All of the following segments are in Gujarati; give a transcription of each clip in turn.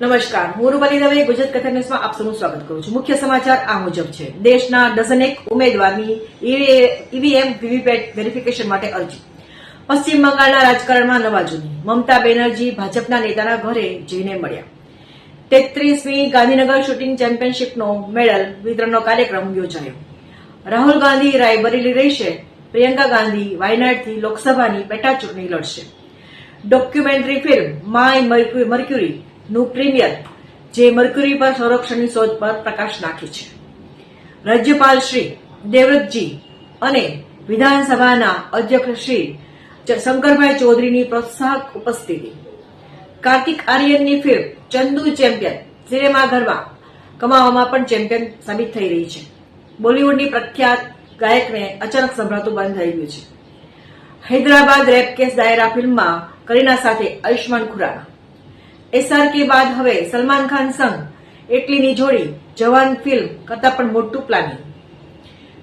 નમસ્કાર. હું રૂપાલી દવે, ગુજરાત કથા ન્યૂઝમાં આપ સૌનું સ્વાગત કરું છું. મુખ્ય સમાચાર આ મુજબ છે. દેશના ડઝનેક ઉમેદવારની ઈવીએમ વીવીપેટ વેરિફિકેશન માટે અરજી. પશ્ચિમ બંગાળના રાજકારણમાં નવા જૂની. મમતા બેનર્જી ભાજપના નેતાના ઘરે જઈને મળ્યા. તેત્રીસમી ગાંધીનગર શૂટિંગ ચેમ્પિયનશીપનો મેડલ વિતરણનો કાર્યક્રમ યોજાયો. રાહુલ ગાંધી રાયબરેલી રહેશે. પ્રિયંકા ગાંધી વાયનાડથી લોકસભાની પેટા ચૂંટણી લડશે. ડોક્યુમેન્ટરી ફિલ્મ માય મર્ક્યુરી નું પ્રીમિયર જે મર્ક્યુરી પર સંરક્ષણની શોધ પર પ્રકાશ નાખે છે. રાજ્યપાલ શ્રી દેવવ્રતજી અને વિધાનસભાના અધ્યક્ષ શ્રી શંકરભાઈ ચૌધરીની પ્રોત્સાહક ઉપસ્થિતિ. કાર્તિક આર્યનની ફિલ્મ ચંદુ ચેમ્પિયન સિનેમાઘરમાં કમાવામાં પણ ચેમ્પિયન સાબિત થઈ રહી છે. બોલિવૂડની પ્રખ્યાત ગાયકને અચાનક સંભળાતું બંધ થઈ ગયું છે. હૈદરાબાદ રેપ કેસ દાયરા ફિલ્મમાં કરીના સાથે આયુષ્માન ખુરાના. એસઆરકે બાદ હવે સલમાન ખાન સંગ એટલીની જોડી જવાન ફિલ્મ કરતા પણ મોટું પ્લાનિંગ.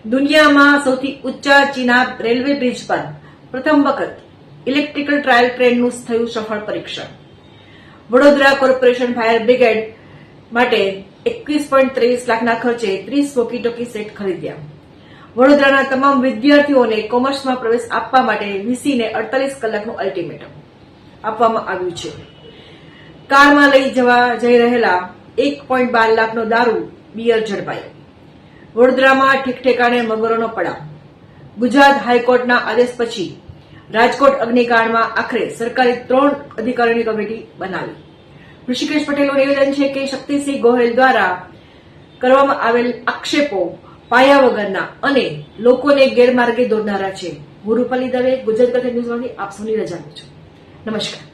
દુનિયામાં સૌથી ઊંચા ચીના રેલવે બ્રિજ પર પ્રથમ વખત ઇલેક્ટ્રિકલ ટ્રાયલ ટ્રેનનું થયું સફળ પરીક્ષણ. વડોદરા કોર્પોરેશન ફાયર બ્રિગેડ માટે એકવીસ પોઈન્ટ ત્રેવીસ લાખના ખર્ચે ત્રીસ વોકી ટોકી સેટ ખરીદ્યા. વડોદરાના તમામ વિદ્યાર્થીઓને કોમર્સમાં પ્રવેશ આપવા માટે વીસીને અડતાલીસ કલાકનું અલ્ટિમેટમ આપવામાં આવ્યું છે. કારમાં લઈ જવા જઈ રહેલા એક પોઈન્ટ બાર લાખનો દારૂ બિયર ઝડપાયો. વડોદરામાં ઠેકઠેકાણે મગરોનો પડાવ. ગુજરાત હાઈકોર્ટના આદેશ પછી રાજકોટ અગ્નિકાંડમાં આખરે સરકારે ત્રણ અધિકારીઓની કમિટી બનાવી. ઋષિકેશ પટેલનું નિવેદન છે કે શક્તિસિંહ ગોહેલ દ્વારા કરવામાં આવેલ આક્ષેપો પાયા વગરના અને લોકોને ગેરમાર્ગે દોરનારા છે. હું દવે, ગુજરાત કથા ન્યૂઝમાંથી આપ સૌની રજા છું. નમસ્કાર.